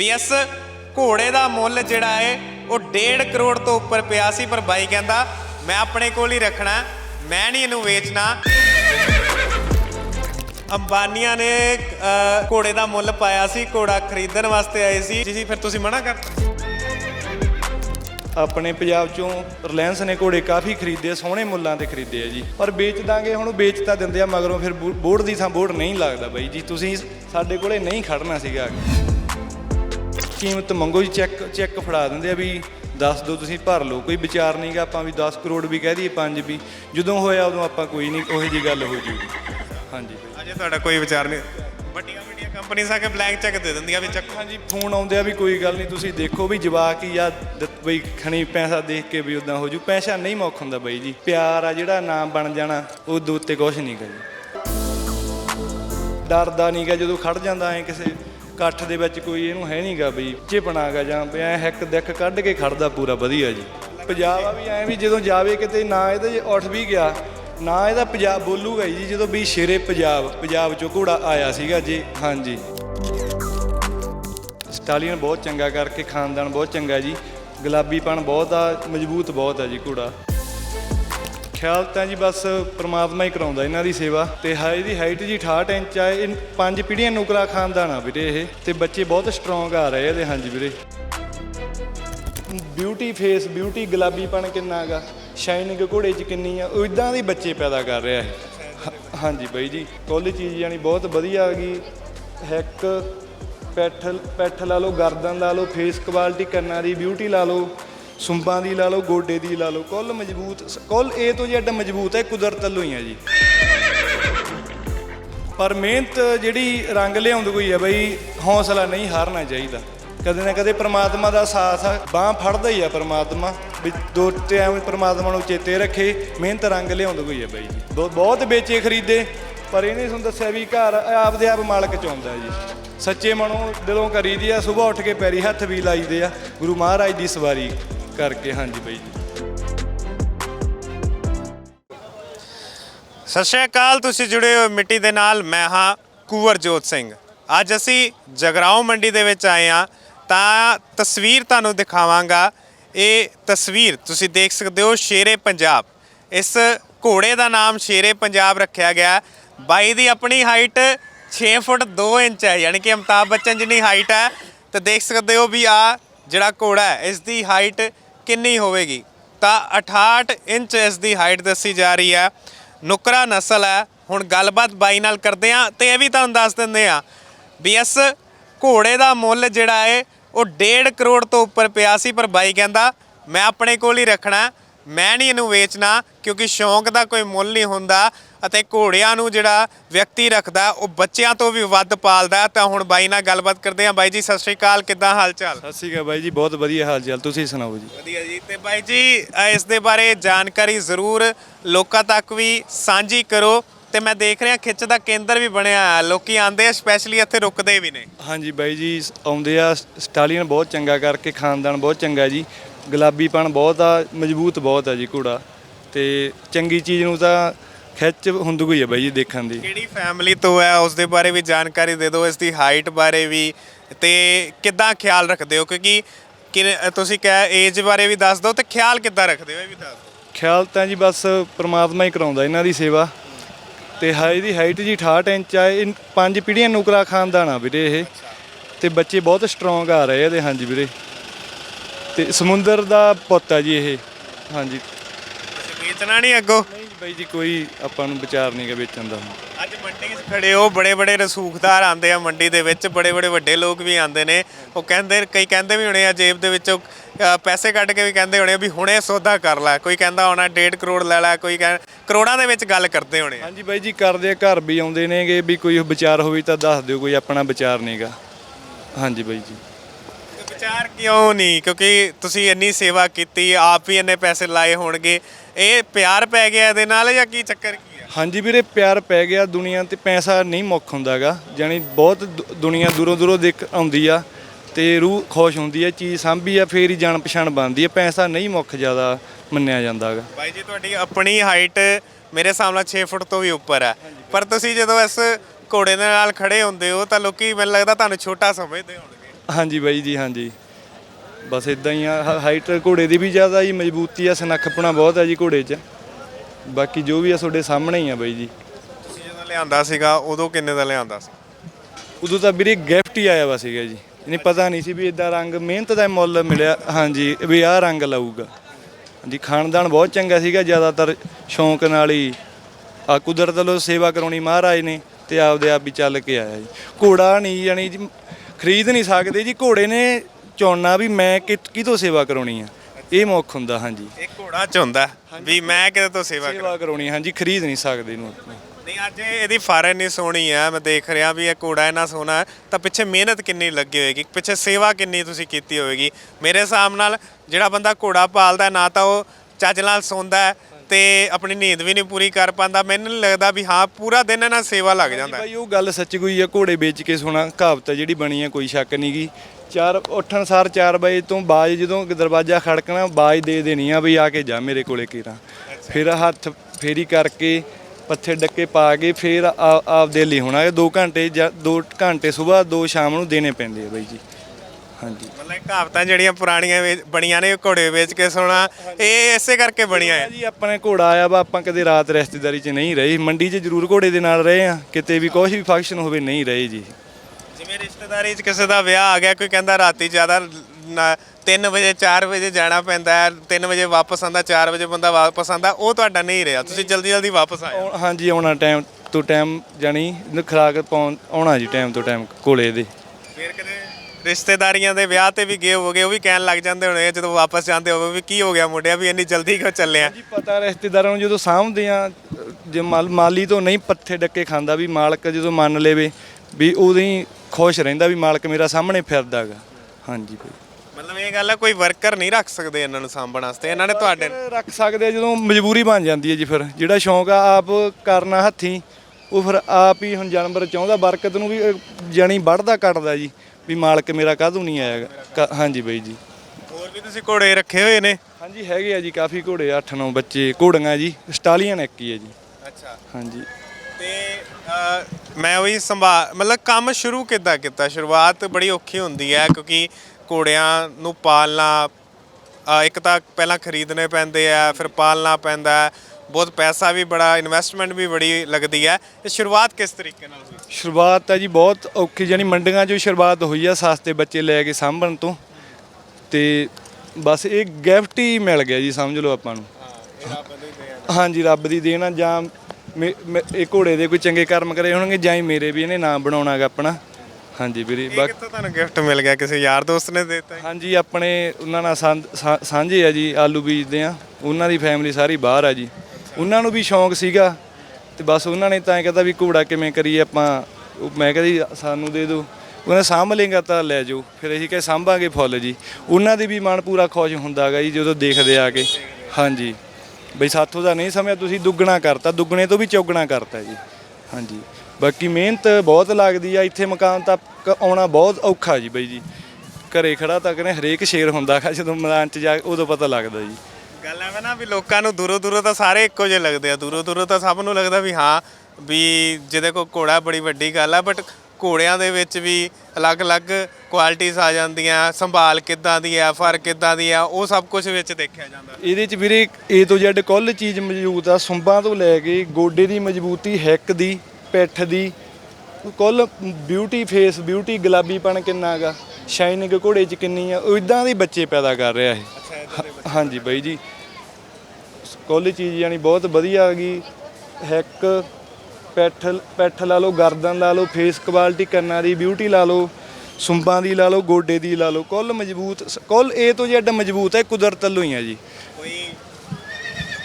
ਵੀ ਇਸ ਘੋੜੇ ਦਾ ਮੁੱਲ ਜਿਹੜਾ ਹੈ ਉਹ 1.5 ਕਰੋੜ ਤੋਂ ਉੱਪਰ ਪਿਆ ਸੀ, ਪਰ ਬਾਈ ਕਹਿੰਦਾ, ਮੈਂ ਆਪਣੇ ਕੋਲ ਹੀ ਰੱਖਣਾ, ਮੈਂ ਨਹੀਂ ਇਹਨੂੰ ਵੇਚਣਾ। ਅੰਬਾਨੀਆਂ ਨੇ ਘੋੜੇ ਦਾ ਮੁੱਲ ਪਾਇਆ ਸੀ, ਘੋੜਾ ਖਰੀਦਣ ਵਾਸਤੇ ਆਏ ਸੀ। ਜੀ ਫਿਰ ਤੁਸੀਂ ਮਨਾ ਕਰ ਆਪਣੇ ਪੰਜਾਬ ਚੋਂ ਰਿਲਾਇੰਸ ਨੇ ਘੋੜੇ ਕਾਫੀ ਖਰੀਦੇ, ਸੋਹਣੇ ਮੁੱਲਾਂ ਤੇ ਖਰੀਦੇ ਆ ਜੀ। ਪਰ ਵੇਚ ਦਾਂਗੇ, ਹੁਣ ਵੇਚ ਤਾਂ ਦਿੰਦੇ ਆ, ਮਗਰੋਂ ਫਿਰ ਬੋਰਡ ਦੀ ਥਾਂ ਬੋਰਡ ਨਹੀਂ ਲੱਗਦਾ ਬਾਈ ਜੀ। ਤੁਸੀਂ ਸਾਡੇ ਕੋਲੇ ਨਹੀਂ ਖੜਨਾ ਸੀਗਾ। ਕੀਮਤ ਮੰਗੋ ਜੀ ਚੈੱਕ ਚੈੱਕ ਫੜਾ ਦਿੰਦੇ ਆ ਵੀ ਦੱਸ ਦਿਓ ਤੁਸੀਂ ਭਰ ਲਓ। ਕੋਈ ਵਿਚਾਰ ਨਹੀਂਗਾ ਆਪਾਂ ਵੀ 10 ਕਰੋੜ ਵੀ ਕਹਿ ਦਈਏ 5 ਵੀ। ਜਦੋਂ ਹੋਇਆ ਉਦੋਂ ਆਪਾਂ ਕੋਈ ਨਹੀਂ ਉਹੋ ਜੀ ਗੱਲ ਹੋ ਜੂਗੀ। ਹਾਂਜੀ। ਅਜੇ ਤੁਹਾਡਾ ਕੋਈ ਵਿਚਾਰ ਨਹੀਂ। ਵੱਡੀਆਂ ਵੱਡੀਆਂ ਕੰਪਨੀਆਂ ਆ ਕੇ ਬਲੈਂਕ ਚੈੱਕ ਦੇ ਦਿੰਦੀਆਂ ਵੀ ਚੱਕ। ਹਾਂਜੀ ਫੋਨ ਆਉਂਦੇ ਆ ਵੀ ਕੋਈ ਗੱਲ ਨਹੀਂ ਤੁਸੀਂ ਦੇਖੋ ਵੀ ਜਵਾਕ ਹੀ ਆ ਦ- ਬਈ ਖਣੀ ਪੈਸਾ ਦੇਖ ਕੇ ਵੀ ਉਦਾਂ ਹੋ ਜੂ। ਪੈਸਾ ਨਹੀਂ ਮੁੱਖ ਹੁੰਦਾ ਬਈ ਜੀ। ਪਿਆਰ ਆ ਜਿਹੜਾ ਨਾਮ ਬਣ ਜਾਣਾ ਉਹ ਦੋ ਉੱਤੇ ਕੁਝ ਨਹੀਂ ਗਾ ਜੀ। ਡਰਦਾ ਨਹੀਂਗਾ ਜਦੋਂ ਖੜ ਜਾਂਦਾ ਐ ਕਿਸੇ। ਇਕੱਠ ਦੇ ਵਿੱਚ ਕੋਈ ਇਹਨੂੰ ਹੈ ਨਹੀਂਗਾ ਬਈ ਚਿਪਣਾਗਾ ਜਾਂ ਵੀ ਐ ਹੱਕ ਦਿੱਖ ਕੱਢ ਕੇ ਖੜਦਾ ਪੂਰਾ ਵਧੀਆ ਜੀ। ਪੰਜਾਬ ਆ ਵੀ ਐ ਵੀ ਜਦੋਂ ਜਾਵੇ ਕਿਤੇ ਨਾ ਇਹਦੇ ਉੱਠ ਵੀ ਗਿਆ, ਨਾ ਇਹਦਾ ਪੰਜਾਬ ਬੋਲੂਗਾ ਹੀ ਜੀ, ਜਦੋਂ ਵੀ ਸ਼ੇਰੇ ਪੰਜਾਬ ਪੰਜਾਬ ਚੋਂ ਘੋੜਾ ਆਇਆ ਸੀਗਾ ਜੀ, ਹਾਂਜੀ। ਸਟਾਲੀਅਨ ਬਹੁਤ ਚੰਗਾ ਕਰਕੇ, ਖਾਨਦਾਨ ਬਹੁਤ ਚੰਗਾ ਜੀ ਗੁਲਾਬੀਪਣ ਬਹੁਤ ਆ, ਮਜ਼ਬੂਤ ਬਹੁਤ ਆ ਜੀ ਘੋੜਾ। ਖਿਆਲ ਤਾਂ ਜੀ ਬਸ ਪ੍ਰਮਾਤਮਾ ਹੀ ਕਰਾਉਂਦਾ ਇਹਨਾਂ ਦੀ ਸੇਵਾ। ਤੇ ਹਾਈ ਦੀ ਹਾਈਟ ਜੀ 68 ਇੰਚ ਆ, ਇਹ ਪੰਜ ਪੀੜ੍ਹੀਆਂ ਨੁਕਰਾ ਖਾਨਦਾਨ ਆ ਵੀਰੇ ਇਹ। ਤੇ ਬੱਚੇ ਬਹੁਤ ਸਟਰੋਂਗ ਆ ਰਹੇ ਇਹਦੇ, ਹਾਂਜੀ ਵੀਰੇ। ਬਿਊਟੀ ਫੇਸ ਬਿਊਟੀ ਗੁਲਾਬੀਪਣ ਕਿੰਨਾ ਗਾ ਸ਼ਾਈਨਿੰਗ ਘੋੜੇ 'ਚ ਕਿੰਨੀ ਆ, ਉਹ ਇਦਾਂ ਦੇ ਬੱਚੇ ਪੈਦਾ ਕਰ ਰਿਹਾ ਹੈ, ਹਾਂਜੀ ਬਾਈ ਜੀ, ਕੁੱਲ ਚੀਜ਼ ਯਾਨੀ ਬਹੁਤ ਵਧੀਆ ਆ ਗਈ ਹੈਕ ਪੈਠ ਪੈਠ ਲਾ ਲਓ, ਗਰਦਨ ਲਾ ਲਓ ਫੇਸ ਕੁਆਲਿਟੀ ਕੰਨਾਂ ਦੀ ਬਿਊਟੀ ਲਾ ਲਓ। ਸੁੰਬਾਂ ਦੀ ਲਾ ਲਓ, ਗੋਡੇ ਦੀ ਲਾ ਲਓ, ਕੁੱਲ ਮਜ਼ਬੂਤ, ਕੁੱਲ ਏ ਤੋਂ ਜੈਡ ਮਜ਼ਬੂਤ ਹੈ, ਕੁਦਰਤ ਵੱਲੋਂ ਹੀ ਹੈ ਜੀ। ਪਰ ਮਿਹਨਤ ਜਿਹੜੀ ਰੰਗ ਲਿਆਉਂਦੀ ਕੋਈ ਹੈ ਬਈ, ਹੌਸਲਾ ਨਹੀਂ ਹਾਰਨਾ ਚਾਹੀਦਾ। ਕਦੇ ਨਾ ਕਦੇ ਪ੍ਰਮਾਤਮਾ ਦਾ ਸਾਥ ਆ, ਬਾਹ ਫੜਦਾ ਹੀ ਆ ਪ੍ਰਮਾਤਮਾ, ਵੀ ਦੋ ਟਾਈਮ ਪ੍ਰਮਾਤਮਾ ਨੂੰ ਚੇਤੇ ਰੱਖੇ, ਮਿਹਨਤ ਰੰਗ ਲਿਆਉਂਦੀ ਕੋਈ ਹੈ ਬਾਈ ਜੀ। ਬਹੁ- ਬਹੁਤ ਵੇਚੇ ਖਰੀਦੇ, ਪਰ ਇਹਨੇ ਤੁਹਾਨੂੰ ਦੱਸਿਆ ਵੀ ਘਰ ਆਪਦੇ ਆਪ ਮਾਲਕ ਚ ਆਉਂਦਾ ਜੀ। ਸੱਚੇ ਮਨੋਂ ਦਿਲੋਂ ਕਰੀਦੀ ਆ, ਸਵੇਰ ਉੱਠ ਕੇ ਪੈਰੀ ਹੱਥ ਵੀ ਲਾਈਦੇ ਆ, ਗੁਰੂ ਮਹਾਰਾਜ ਦੀ ਸਵਾਰੀ। ਕਰਕੇ, ਹਾਂਜੀ ਬਾਈ ਸਤਿ ਸ਼੍ਰੀ ਅਕਾਲ, ਤੁਸੀਂ ਜੁੜੇ ਹੋ ਮਿੱਟੀ ਦੇ ਨਾਲ। ਮੈਂ ਹਾਂ ਕੁਵਰਜੋਤ ਸਿੰਘ। ਅੱਜ ਅਸੀਂ ਜਗਰਾਉਂ ਮੰਡੀ ਦੇ ਵਿੱਚ ਆਏ ਹਾਂ। ਤਾਂ ਤਸਵੀਰ ਤੁਹਾਨੂੰ ਦਿਖਾਵਾਂਗਾ। ਇਹ ਤਸਵੀਰ ਤੁਸੀਂ ਦੇਖ ਸਕਦੇ ਹੋ, ਸ਼ੇਰੇ ਪੰਜਾਬ। ਇਸ ਘੋੜੇ ਦਾ ਨਾਮ ਸ਼ੇਰੇ ਪੰਜਾਬ ਰੱਖਿਆ ਗਿਆ। ਬਾਈ ਦੀ ਆਪਣੀ ਹਾਈਟ 6 ਫੁੱਟ 2 ਇੰਚ ਹੈ। ਯਾਨੀ ਕਿ ਅਮਤਾਬ ਬੱਚਨ ਜਿੰਨੀ ਹਾਈਟ ਹੈ। ਤੇ ਦੇਖ ਸਕਦੇ ਹੋ ਵੀ ਆ ਜਿਹੜਾ ਘੋੜਾ ਹੈ, ਇਸ ਦੀ ਹਾਈਟ ਕਿੰਨੀ ਹੋਵੇਗੀ? ਤਾਂ 68 ਇੰਚ ਇਸ ਦੀ ਹਾਈਟ ਦੱਸੀ ਜਾ ਰਹੀ ਹੈ। ਨੁਕਰਾ ਨਸਲ ਹੈ। ਹੁਣ ਗੱਲਬਾਤ ਬਾਈ ਨਾਲ ਕਰਦੇ ਆ ਤੇ ਇਹ ਵੀ ਤੁਹਾਨੂੰ ਦੱਸ ਦਿੰਦੇ ਆ ਵੀ ਇਸ ਘੋੜੇ ਦਾ ਮੁੱਲ ਜਿਹੜਾ ਹੈ, ਉਹ 1.5 ਕਰੋੜ ਤੋਂ ਉੱਪਰ ਪਿਆ ਸੀ, ਪਰ ਬਾਈ ਕਹਿੰਦਾ, ਮੈਂ ਆਪਣੇ ਕੋਲ ਹੀ ਰੱਖਣਾ ਮੈਂ ਨਹੀਂ ਇਹਨੂੰ ਵੇਚਣਾ, ਕਿਉਂਕਿ ਸ਼ੌਂਕ ਦਾ ਕੋਈ ਮੁੱਲ ਨਹੀਂ ਹੁੰਦਾ। ਅਤੇ ਘੋੜਿਆਂ ਨੂੰ ਜਿਹੜਾ ਵਿਅਕਤੀ ਰੱਖਦਾ ਹੈ, ਉਹ ਬੱਚਿਆਂ ਤੋਂ ਵੀ ਵੱਧ ਪਾਲਦਾ। ਹੈ। ਤਾਂ ਹੁਣ ਬਾਈ ਨਾਲ ਗੱਲਬਾਤ ਕਰਦੇ ਆ ਬਾਈ ਜੀ ਸਤਿ ਸ਼੍ਰੀ ਅਕਾਲ। ਕਿੱਦਾਂ ਹਾਲ ਚਾਲ ਸਤਿ ਸ਼੍ਰੀ ਅਕਾਲ ਬਾਈ ਜੀ ਬਹੁਤ ਵਧੀਆ ਹਾਲ ਚਾਲ ਤੁਸੀਂ ਸੁਣਾਓ ਜੀ? ਵਧੀਆ ਜੀ। ਤੇ ਬਾਈ ਜੀ ਇਸ ਦੇ ਬਾਰੇ ਜਾਣਕਾਰੀ ਜ਼ਰੂਰ ਲੋਕਾਂ ਤੱਕ ਵੀ ਸਾਂਝੀ ਕਰੋ। ਤੇ ਮੈਂ ਦੇਖ ਰਿਹਾ ਖਿੱਚ ਦਾ ਕੇਂਦਰ ਵੀ ਬਣਿਆ ਹੈ ਲੋਕੀ ਆਂਦੇ ਆ ਸਪੈਸ਼ਲੀ ਇੱਥੇ ਰੁਕਦੇ ਵੀ ਨੇ। ਹਾਂਜੀ ਬਾਈ ਜੀ ਆਉਂਦੇ ਆ। ਸਟਾਲੀਅਨ ਬਹੁਤ ਚੰਗਾ ਕਰਕੇ ਖਾਨਦਾਨ ਬਹੁਤ ਚੰਗਾ ਜੀ। ਗੁਲਾਬੀਪਣ ਬਹੁਤ ਆ ਮਜ਼ਬੂਤ ਬਹੁਤ ਆ ਜੀ ਘੋੜਾ। ਤੇ ਚੰਗੀ ਚੀਜ਼ ਨੂੰ ਤਾਂ ਖਿੱਚ ਹੁੰਦੀ ਹੋਈ ਹੈ ਬਾਈ ਜੀ ਦੇਖਣ ਦੀ। ਕਿਹੜੀ ਫੈਮਿਲੀ ਤੋਂ ਹੈ ਉਸ ਦੇ ਬਾਰੇ ਵੀ ਜਾਣਕਾਰੀ ਦੇ ਦਿਓ ਇਸ ਦੀ ਹਾਈਟ ਬਾਰੇ ਵੀ। ਤੇ ਕਿੱਦਾਂ ਖਿਆਲ ਰੱਖਦੇ ਹੋ? ਕਿਉਂਕਿ ਕਿ ਤੁਸੀਂ ਕਹਿ ਏਜ ਬਾਰੇ ਵੀ ਦੱਸ ਦਿਓ ਤੇ ਖਿਆਲ ਕਿੱਦਾਂ ਰੱਖਦੇ ਹੋ ਇਹ ਵੀ ਦੱਸ ਦਿਓ। ਖਿਆਲ ਤਾਂ ਜੀ ਬਸ ਪ੍ਰਮਾਤਮਾ ਹੀ ਕਰਾਉਂਦਾ ਇਹਨਾਂ ਦੀ ਸੇਵਾ। ਤੇ ਹਾਈ ਦੀ ਹਾਈਟ ਜੀ 68 ਇੰਚ ਆ ਇਹ ਪੰਜ ਪੀੜ੍ਹੀਆਂ ਨੁਕਰਾ ਖਾਨਦਾਨ ਆ ਵੀਰੇ ਇਹ। ਤੇ ਬੱਚੇ ਬਹੁਤ ਸਟਰੋਂਗ ਆ ਰਹੇ ਇਹਦੇ ਹਾਂਜੀ ਵੀਰੇ। ਤੇ ਸਮੁੰਦਰ ਦਾ ਪੁੱਤ ਆ ਜੀ ਇਹ ਹਾਂਜੀ। ਵੇਚਣਾ ਨਹੀਂ ਅੱਗੋਂ? ਬਾਈ ਜੀ ਕੋਈ ਆਪਾਂ ਨੂੰ ਵਿਚਾਰ ਨਹੀਂਗਾ ਵੇਚਣ ਦਾ। ਅੱਜ ਮੰਡੀ 'ਚ ਖੜੇ ਹੋ ਬੜੇ ਬੜੇ ਰਸੂਖਦਾਰ ਆਉਂਦੇ ਆ ਮੰਡੀ ਦੇ ਵਿੱਚ ਬੜੇ ਬੜੇ ਵੱਡੇ ਲੋਕ ਵੀ ਆਉਂਦੇ ਨੇ। ਉਹ ਕਹਿੰਦੇ ਕਈ ਕਹਿੰਦੇ ਵੀ ਹੋਣੇ ਆ ਜੇਬ ਦੇ ਵਿੱਚੋਂ ਅ, ਪੈਸੇ ਕੱਢ ਕੇ ਵੀ ਕਹਿੰਦੇ ਹੋਣੇ ਆ ਵੀ ਹੁਣੇ ਸੌਦਾ ਕਰ ਲੈ। ਕੋਈ ਕਹਿੰਦਾ ਹੋਣਾ 1.5 ਕਰੋੜ ਲੈ ਲੈ ਕੋਈ ਕਹਿ ਕਰੋੜਾਂ ਦੇ ਵਿੱਚ ਗੱਲ ਕਰਦੇ ਹੋਣੇ ਆ। ਹਾਂਜੀ ਬਾਈ ਜੀ ਕਰਦੇ ਆ ਘਰ ਵੀ ਆਉਂਦੇ ਨੇਗੇ ਵੀ ਕੋਈ ਵਿਚਾਰ ਹੋਵੇ ਤਾਂ ਦੱਸ ਦਿਓ ਕੋਈ ਆਪਣਾ ਵਿਚਾਰ ਨਹੀਂਗਾ ਹਾਂਜੀ ਬਾਈ ਜੀ। ਵਿਚਾਰ ਕਿਉਂ ਨਹੀਂ ਕਿਉਂਕਿ ਤੁਸੀਂ ਇੰਨੀ ਸੇਵਾ ਕੀਤੀ ਆਪ ਵੀ ਇੰਨੇ ਪੈਸੇ ਲਾਏ ਹੋਣਗੇ। ਇਹ ਪਿਆਰ ਪੈ ਗਿਆ ਇਹਦੇ ਨਾਲ ਜਾਂ ਕੀ ਚੱਕਰ ਕੀ ਆ? ਹਾਂਜੀ ਵੀਰੇ ਪਿਆਰ ਪੈ ਗਿਆ ਦੁਨੀਆ ਤੇ ਪੈਸਾ ਨਹੀਂ ਮੁੱਖ ਹੁੰਦਾਗਾ। ਜਾਨੀ ਬਹੁਤ ਦੁ- ਦੁਨੀਆ ਦੂਰੋਂ ਦੂਰੋਂ ਦੇਖ ਆਉਂਦੀ ਆ ਤੇ ਰੂਹ ਖੁਸ਼ ਹੁੰਦੀ ਹੈ ਚੀਜ਼ ਸਾਂਭੀ ਆ ਫੇਰ ਹੀ ਜਾਣ ਪਛਾਣ ਬਣਦੀ ਹੈ ਪੈਸਾ ਨਹੀਂ ਮੁੱਖ ਜ਼ਿਆਦਾ ਮੰਨਿਆ ਜਾਂਦਾਗਾ। ਬਾਈ ਜੀ ਤੁਹਾਡੀ ਆਪਣੀ ਹਾਈਟ ਮੇਰੇ ਹਿਸਾਬ ਨਾਲ 6 ਫੁੱਟ ਤੋਂ ਵੀ ਉੱਪਰ ਹੈ ਪਰ ਤੁਸੀਂ ਜਦੋਂ ਇਸ ਘੋੜੇ ਦੇ ਨਾਲ ਖੜੇ ਹੁੰਦੇ ਹੋ ਤਾਂ ਲੋਕੀ ਮੈਨੂੰ ਲੱਗਦਾ ਤੁਹਾਨੂੰ ਛੋਟਾ ਸਮਝਦੇ ਹੋਣਗੇ। ਹਾਂਜੀ ਬਾਈ ਜੀ ਹਾਂਜੀ। ਬਸ ਇਦਾਂ ਹੀ ਆ ਹ- ਹਾਈਟ ਘੋੜੇ ਦੀ ਵੀ ਜ਼ਿਆਦਾ ਜੀ ਮਜ਼ਬੂਤੀ ਆ ਸਨੱਖਪਣਾ ਬਹੁਤ ਹੈ ਜੀ ਘੋੜੇ 'ਚ। ਬਾਕੀ ਜੋ ਵੀ ਆ ਤੁਹਾਡੇ ਸਾਹਮਣੇ ਹੀ ਆ ਬਾਈ ਜੀ। ਤੁਸੀਂ ਜਦੋਂ ਲਿਆਂਦਾ ਸੀਗਾ ਉਦੋਂ ਕਿੰਨੇ ਦਾ ਲਿਆਂਦਾ ਸੀ? ਉਦੋਂ ਤਾਂ ਵੀਰੇ ਗਿਫਟ ਹੀ ਆਇਆ ਵਾ ਸੀਗਾ ਜੀ। ਇਹਨੇ ਪਤਾ ਨਹੀਂ ਸੀ ਵੀ ਇਦਾਂ ਰੰਗ ਮਿਹਨਤ ਦਾ ਮੁੱਲ ਮਿਲਿਆ ਹਾਂਜੀ ਵੀ ਆਹ ਰੰਗ ਲਾਊਗਾ। ਹਾਂਜੀ ਖਾਨਦਾਨ ਬਹੁਤ ਚੰਗਾ ਸੀਗਾ ਜ਼ਿਆਦਾਤਰ ਸ਼ੌਂਕ ਨਾਲ ਹੀ। ਆ ਕੁਦਰਤ ਵੱਲੋਂ ਸੇਵਾ ਕਰਾਉਣੀ ਮਹਾਰਾਜ ਨੇ ਤੇ ਆਪਦੇ ਆਪ ਹੀ ਚੱਲ ਕੇ ਆਇਆ ਜੀ। ਘੋੜਾ ਨਹੀਂ ਜਾਣੀ ਜੀ ਖਰੀਦ ਨਹੀਂ ਸਕਦੇ ਜੀ ਘੋੜੇ ਨੇ ਚੁਣਨਾ ਵੀ ਮੈਂ ਕਿ ਕਿਤੋਂ ਸੇਵਾ ਕਰਾਉਣੀ ਆ। ਇਹ ਮੁੱਖ ਹੁੰਦਾ ਹਾਂਜੀ। ਇੱਕ ਘੋੜਾ ਚੁੰਦਾ ਵੀ ਮੈਂ ਕਿਤੇ ਤੋਂ ਸੇਵਾ ਸੇਵਾ ਕਰਾਉਣੀ ਹਾਂਜੀ ਖਰੀਦ ਨਹੀਂ ਸਕਦੇ ਇਹਨੂੰ ਨਹੀਂ ਅੱਜ ਇਹ- ਇਹਦੀ ਫਾਰਨ ਨਹੀਂ ਸੋਹਣੀ ਹੈ ਮੈਂ ਦੇਖ ਰਿਹਾ ਵੀ ਇਹ ਘੋੜਾ ਇੰਨਾ ਸੋਹਣਾ ਹੈ ਤਾਂ ਪਿੱਛੇ ਮਿਹਨਤ ਕਿੰਨੀ ਲੱਗੀ ਹੋਏਗੀ ਪਿੱਛੇ ਸੇਵਾ ਕਿੰਨੀ ਤੁਸੀਂ ਕੀਤੀ ਹੋਵੇਗੀ ਮੇਰੇ ਹਿਸਾਬ ਨਾਲ ਜਿਹੜਾ ਬੰਦਾ ਘੋੜਾ ਪਾਲਦਾ ਹੈ, ਨਾ ਤਾਂ ਉਹ ਚੱਜ ਨਾਲ ਸੌਂਦਾ ਹੈ ਤੇ ਆਪਣੀ ਨੀਂਦ ਵੀ ਨਹੀਂ ਪੂਰੀ ਕਰ ਪਾਉਂਦਾ। ਮੈਨੂੰ ਨਹੀਂ ਲੱਗਦਾ ਵੀ ਹਾਂ ਪੂਰਾ ਦਿਨ ਇਹਨਾਂ ਸੇਵਾ ਲੱਗ ਜਾਂਦਾ। ਹੈ। ਭਾਈ ਉਹ ਗੱਲ ਸੱਚ ਕੋਈ ਆ ਘੋੜੇ ਵੇਚ ਕੇ ਸੋਣਾ ਕਹਾਵਤ ਆ ਜਿਹੜੀ ਬਣੀ ਆ ਕੋਈ ਸ਼ੱਕ ਨਹੀਂ ਗੀ। ਚਾਰ ਉੱਠਣ ਸਾਰ 4 ਵਜੇ ਤੋਂ ਬਾਜ ਜਦੋਂ ਦਰਵਾਜ਼ਾ ਖੜਕਣਾ ਬਾਜ ਦੇ ਦੇਣੀ ਆ ਵੀ ਆ ਕੇ ਜਾ ਮੇਰੇ ਕੋਲੇ ਕੀਰਾ। ਫਿਰ ਹੱਥ ਫੇਰੀ ਕਰਕੇ ਪੱਥੇ ਡੱਕੇ ਪਾ ਕੇ ਫਿਰ ਆ- ਆਪਦੇ ਲਈ ਹੋਣਾ 2 ਘੰਟੇ ਜਾਂ 2 ਘੰਟੇ ਸਵੇਰ 2 ਸ਼ਾਮ ਨੂੰ ਦੇਣੇ ਪੈਂਦੇ ਆ ਬਾਈ ਜੀ। ਹਾਂਜੀ। ਮਤਲਬ ਇਹ ਕਹਾਵਤਾਂ ਜਿਹੜੀਆਂ ਪੁਰਾਣੀਆਂ ਬਣੀਆਂ ਨੇ ਘੋੜੇ ਵੇਚ ਕੇ ਸੋਣਾ ਇਹ ਇਸੇ ਕਰਕੇ ਬਣੀਆਂ ਹੈ ਜੀ ਆਪਣੇ ਘੋੜਾ ਆਇਆ ਵਾ ਆਪਾਂ ਕਦੇ ਰਾਤ ਰਿਸ਼ਤੇਦਾਰੀ 'ਚ ਨਹੀਂ ਰਹੇ। ਮੰਡੀ 'ਚ ਜ਼ਰੂਰ ਘੋੜੇ ਦੇ ਨਾਲ ਰਹੇ ਆ। ਕਿਤੇ ਵੀ ਕੁਝ ਵੀ ਫੰਕਸ਼ਨ ਹੋਵੇ ਨਹੀਂ ਰਹੇ ਜੀ। ਜਿਵੇਂ ਰਿਸ਼ਤੇਦਾਰੀ 'ਚ ਕਿਸੇ ਦਾ ਵਿਆਹ ਆ ਗਿਆ ਕੋਈ ਕਹਿੰਦਾ ਰਾਤੀ ਜ਼ਿਆਦਾ 3 ਵਜੇ 4 ਵਜੇ ਜਾਣਾ ਪੈਂਦਾ ਹੈ 3 ਵਜੇ ਵਾਪਸ ਆਂਦਾ 4 ਵਜੇ ਬੰਦਾ ਵਾਪਸ ਆਂਦਾ ਉਹ ਤੁਹਾਡਾ ਨਹੀਂ ਰਿਹਾ। ਤੁਸੀਂ ਜਲਦੀ ਜਲਦੀ ਵਾਪਸ ਆਏ ਹਾਂਜੀ ਆਉਣਾ ਟਾਈਮ ਤੋਂ ਟਾਈਮ ਜਾਣੀ ਖੁਰਾਕ ਪਾਉਣ ਆਉਣਾ ਜੀ ਟਾਈਮ ਤੋਂ ਟਾਈਮ ਕੋਲੇ ਦੇ। ਫਿਰ ਕਦੇ ਰਿਸ਼ਤੇਦਾਰੀਆਂ ਦੇ ਵਿਆਹ ਤੇ ਵੀ ਗਏ ਹੋਗੇ ਉਹ ਵੀ ਕਹਿਣ ਲੱਗ ਜਾਂਦੇ ਹੋਣੇ ਜਦੋਂ ਵਾਪਸ ਜਾਂਦੇ ਹੋਵੇ ਵੀ ਕੀ ਹੋ ਗਿਆ ਮੁੰਡਿਆ ਵੀ ਇੰਨੀ ਜਲਦੀ ਕਿਉਂ ਚੱਲੇ ਆ? ਜੀ ਪਤਾ ਰਿਸ਼ਤੇਦਾਰਾਂ ਨੂੰ ਜਦੋਂ ਸਾਂਭਦੇ ਆ ਜੇ ਮਾਲ ਮਾਲੀ ਤੋਂ ਨਹੀਂ ਪੱਥੇ ਡੱਕੇ ਖਾਂਦਾ ਵੀ ਮਾਲਕ ਜਦੋਂ ਮੰਨ ਲੇਵੇ ਵੀ ਉਦੋਂ ਹੀ ਖੁਸ਼ ਰਹਿੰਦਾ ਵੀ ਮਾਲਕ ਮੇਰਾ ਸਾਹਮਣੇ ਫਿਰਦਾਗਾ। ਹਾਂਜੀ ਭਾਈ। ਮਤਲਬ ਇਹ ਗੱਲ ਹੈ ਕੋਈ ਵਰਕਰ ਨਹੀਂ ਰੱਖ ਸਕਦੇ ਇਹਨਾਂ ਨੂੰ ਸਾਂਭਣ ਵਾਸਤੇ ਇਹਨਾਂ ਨੇ ਤੁਹਾਡੇ ਰੱਖ ਸਕਦੇ ਆ ਜਦੋਂ ਮਜਬੂਰੀ ਬਣ ਜਾਂਦੀ ਹੈ ਜੀ ਫਿਰ। ਜਿਹੜਾ ਸ਼ੌਂਕ ਆ ਆਪ ਕਰਨਾ ਹੱਥੀਂ ਉਹ ਫਿਰ ਆਪ ਹੀ ਹੁਣ ਜਾਨਵਰ ਚਾਹੁੰਦਾ ਬਰਕਤ ਨੂੰ ਵੀ ਜਾਣੀ ਵੱਢਦਾ ਕੱਟਦਾ ਜੀ ਵੀ ਮਾਲਕ ਮੇਰਾ ਕਾਹਦੋਂ ਨਹੀਂ ਆਇਆ। ਹਾਂਜੀ ਬਾਈ ਜੀ। ਹੋਰ ਵੀ ਤੁਸੀਂ ਘੋੜੇ ਰੱਖੇ ਹੋਏ ਨੇ? ਹਾਂਜੀ ਹੈਗੇ ਆ ਜੀ ਕਾਫੀ ਘੋੜੇ 8-9 ਬੱਚੇ ਘੋੜੀਆਂ ਜੀ ਸਟਾਲੀਅਨ ਇੱਕ ਹੀ ਹੈ ਜੀ। ਅੱਛਾ। ਹਾਂਜੀ। ਤੇ ਅ, ਮੈਂ ਉਹੀ ਸੰਭਾਲ ਮਤਲਬ ਕੰਮ ਸ਼ੁਰੂ ਕਿੱਦਾਂ ਕੀਤਾ? ਸ਼ੁਰੂਆਤ ਬੜੀ ਔਖੀ ਹੁੰਦੀ ਹੈ ਕਿਉਂਕਿ ਘੋੜਿਆਂ ਨੂੰ ਪਾਲਣਾ ਅ, ਇੱਕ ਤਾਂ ਪਹਿਲਾਂ ਖਰੀਦਣੇ ਪੈਂਦੇ ਆ ਫਿਰ ਪਾਲਣਾ ਪੈਂਦਾ ਹੈ। ਬਹੁਤ ਪੈਸਾ ਵੀ ਬੜਾ ਇਨਵੈਸਟਮੈਂਟ ਵੀ ਬੜੀ ਲੱਗਦੀ ਹੈ। ਇਹ ਸ਼ੁਰੂਆਤ ਕਿਸ ਤਰੀਕੇ ਨਾਲ ਹੋਈ? ਸ਼ੁਰੂਆਤ ਤਾਂ ਜੀ ਬਹੁਤ ਔਖੀ ਜਾਨੀ ਮੰਡੀਆਂ 'ਚੋਂ ਸ਼ੁਰੂਆਤ ਹੋਈ ਆ ਸਸਤੇ ਬੱਚੇ ਲੈ ਕੇ ਸਾਂਭਣ ਤੋਂ। ਤੇ ਬਸ ਇਹ ਗਿਫਟ ਹੀ ਮਿਲ ਗਿਆ ਜੀ ਸਮਝ ਲਓ ਆਪਾਂ ਨੂੰ। ਹਾਂਜੀ ਰੱਬ ਦੀ ਦੇਣ ਆ ਜਾਂ ਮੇ- ਮੇ- ਇਹ ਘੋੜੇ ਦੇ ਕੋਈ ਚੰਗੇ ਕਰਮ ਕਰੇ ਹੋਣਗੇ ਜਾਂ ਹੀ ਮੇਰੇ ਵੀ ਇਹਨੇ ਨਾਮ ਬਣਾਉਣਾਗਾ ਆਪਣਾ। ਹਾਂਜੀ ਵੀਰੇ ਇਹ ਬਾਕੀ ਕਿੱਥੋਂ ਤੁਹਾਨੂੰ ਗਿਫਟ ਮਿਲ ਗਿਆ? ਕਿਸੇ ਯਾਰ ਦੋਸਤ ਨੇ ਦਿੱਤਾ? ਹਾਂਜੀ ਆਪਣੇ ਉਹਨਾਂ ਨਾਲ ਸਾਂਝ- ਸਾ- ਸਾਂਝੇ ਆ ਜੀ ਆਲੂ ਬੀਜਦੇ ਆ। ਉਹਨਾਂ ਦੀ ਫੈਮਿਲੀ ਸਾਰੀ ਬਾਹਰ ਆ ਜੀ। ਉਹਨਾਂ ਨੂੰ ਵੀ ਸ਼ੌਂਕ ਸੀਗਾ ਤੇ ਬਸ ਉਹਨਾਂ ਨੇ ਤਾਂ ਇਹ ਕਹਿੰਦਾ ਵੀ ਘੋੜਾ ਕਿਵੇਂ ਕਰੀਏ ਆਪਾਂ। ਉਹ ਮੈਂ ਕਹਿੰਦਾ ਸਾਨੂੰ ਦੇ ਦਿਓ। ਉਹਨੇ ਸਾਂਭ ਲੇਗਾ ਤਾਂ ਲੈ ਜਾਓ। ਫਿਰ ਅਸੀਂ ਕਹੇ ਸਾਂਭਾਂਗੇ ਫੁੱਲ ਜੀ। ਉਹਨਾਂ ਦੀ ਵੀ ਮਨ ਪੂਰਾ ਖੁਸ਼ ਹੁੰਦਾਗਾ ਜੀ ਜਦੋਂ ਦੇਖਦੇ ਆ ਕੇ। ਹਾਂਜੀ। ਬਈ ਸਾਥੋਂ ਦਾ ਨਹੀਂ ਸਮਿਆ ਤੁਸੀਂ ਦੁੱਗਣਾ ਕਰਤਾ, ਦੁੱਗਣੇ ਤੋਂ ਵੀ ਚੌਗਣਾ ਕਰਤਾ ਜੀ। ਹਾਂਜੀ। ਬਾਕੀ ਮਿਹਨਤ ਬਹੁਤ ਲੱਗਦੀ ਆ, ਇੱਥੇ ਮਕਾਨ ਤੱਕ ਆਉਣਾ ਬਹੁਤ ਔਖਾ ਜੀ ਬਈ ਜੀ। ਘਰੇ ਖੜਾ ਤਾਂ ਕਹਿੰਦੇ ਹਰੇਕ ਸ਼ੇਰ ਹੁੰਦਾ ਹੈ ਜਦੋਂ ਮੈਦਾਨ 'ਚ ਜਾ ਉਦੋਂ ਪਤਾ ਲੱਗਦਾ ਜੀ। ਗੱਲ ਐਵੇਂ ਨਾ ਵੀ ਲੋਕਾਂ ਨੂੰ ਦੂਰੋਂ ਦੂਰੋਂ ਤਾਂ ਸਾਰੇ ਇੱਕੋ ਜਿਹੇ ਲੱਗਦੇ ਆ, ਦੂਰੋਂ ਦੂਰੋਂ ਤਾਂ ਸਭ ਨੂੰ ਲੱਗਦਾ ਵੀ ਹਾਂ, ਵੀ ਜਿਹਦੇ ਕੋਲ ਘੋੜਾ ਬੜੀ ਵੱਡੀ ਗੱਲ ਆ ਬਟ ਘੋੜਿਆਂ ਦੇ ਵਿੱਚ ਵੀ ਅਲੱਗ-ਅਲੱਗ ਕੁਆਲਿਟੀਆਂ ਆ ਜਾਂਦੀਆਂ ਸੰਭਾਲ ਕਿੱਦਾਂ ਦੀ ਆ ਫਰ ਕਿੱਦਾਂ ਦੀ ਆ ਉਹ ਸਭ ਕੁਝ ਵਿੱਚ ਦੇਖਿਆ ਜਾਂਦਾ। ਇਹਦੇ 'ਚ ਵੀਰੇ A ਤੋਂ Z ਕੁੱਲ ਚੀਜ਼ ਮੌਜੂਦ ਆ ਸੁੰਬਾਂ ਤੋਂ ਲੈ ਕੇ ਗੋਡੇ ਦੀ ਮਜ਼ਬੂਤੀ ਹਿੱਕ ਦੀ ਪਿੱਠ ਦੀ ਕੁੱਲ ਬਿਊਟੀ ਫੇਸ ਬਿਊਟੀ ਗੁਲਾਬੀਪਣ ਕਿੰਨਾ ਹੈਗਾ ਸ਼ਾਈਨਿੰਗ ਘੋੜੇ 'ਚ ਕਿੰਨੀ ਆ ਉਹ ਇਦਾਂ ਦੇ ਬੱਚੇ ਪੈਦਾ ਕਰ ਰਿਹਾ ਇਹ। ਹਾਂਜੀ ਬਾਈ ਜੀ। ਕੁੱਲ ਚੀਜ਼ ਯਾਨੀ ਬਹੁਤ ਵਧੀਆ ਹੈਗੀ ਹਿੱਕ ਪਿੱਠ ਪਿੱਠ ਲਾ ਲਓ ਗਰਦਨ ਲਾ ਲਓ ਫੇਸ ਕੁਆਲਿਟੀ ਕੰਨਾਂ ਦੀ ਬਿਊਟੀ ਲਾ ਲਓ ਸੁੰਬਾਂ ਦੀ ਲਾ ਲਓ ਗੋਡੇ ਦੀ ਲਾ ਲਓ ਕੁੱਲ ਮਜ਼ਬੂਤ ਕੁੱਲ A ਤੋਂ Z ਮਜ਼ਬੂਤ ਹੈ ਕੁਦਰਤ ਵੱਲੋਂ ਹੀ ਆ ਜੀ। ਕੋਈ